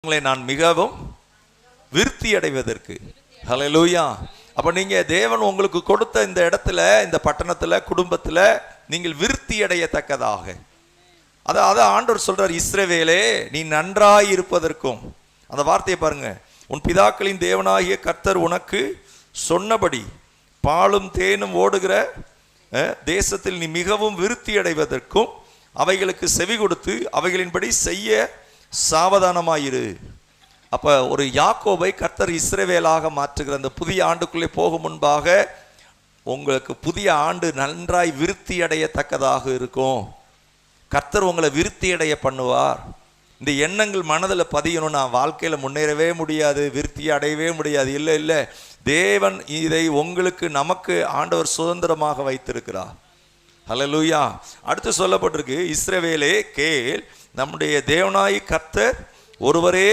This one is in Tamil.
உங்களை நான் மிகவும் விருத்தி அடைவதற்கு அதல லூயா அப்போ நீங்கள் தேவன் உங்களுக்கு கொடுத்த இந்த இடத்துல இந்த பட்டணத்தில் குடும்பத்தில் நீங்கள் விருத்தி அடையத்தக்கதாக அதை அதை ஆண்டவர் சொல்கிறார் இஸ்ரவேலே நீ நன்றாய் இருப்பதற்கும் அந்த வார்த்தையை பாருங்க. உன் பிதாக்களின் தேவனாகிய கர்த்தர் உனக்கு சொன்னபடி பாலும் தேனும் ஓடுகிற தேசத்தில் நீ மிகவும் விருத்தி அடைவதற்கும் அவைகளுக்கு செவி கொடுத்து அவைகளின்படி செய்ய சாவதானமாயிரு. அப்ப ஒரு யாக்கோபை கர்த்தர் இஸ்ரேவேலாக மாற்றுகிற அந்த புதிய ஆண்டுக்குள்ளே போகும் முன்பாக உங்களுக்கு புதிய ஆண்டு நன்றாய் விருத்தி அடையத்தக்கதாக இருக்கும். கர்த்தர் உங்களை விருத்தி அடைய பண்ணுவார். இந்த எண்ணங்கள் மனதில் பதியணும். நான் வாழ்க்கையில் முன்னேறவே முடியாது விருத்தி அடையவே முடியாது. இல்லை இல்லை. தேவன் இதை உங்களுக்கு நமக்கு ஆண்டவர் சுதந்திரமாக வைத்திருக்கிறார். ஹலலூயா அடுத்து சொல்லப்பட்டிருக்கு இஸ்ரவேலே கேள் நம்முடைய தேவனாய் கர்த்தர் ஒருவரே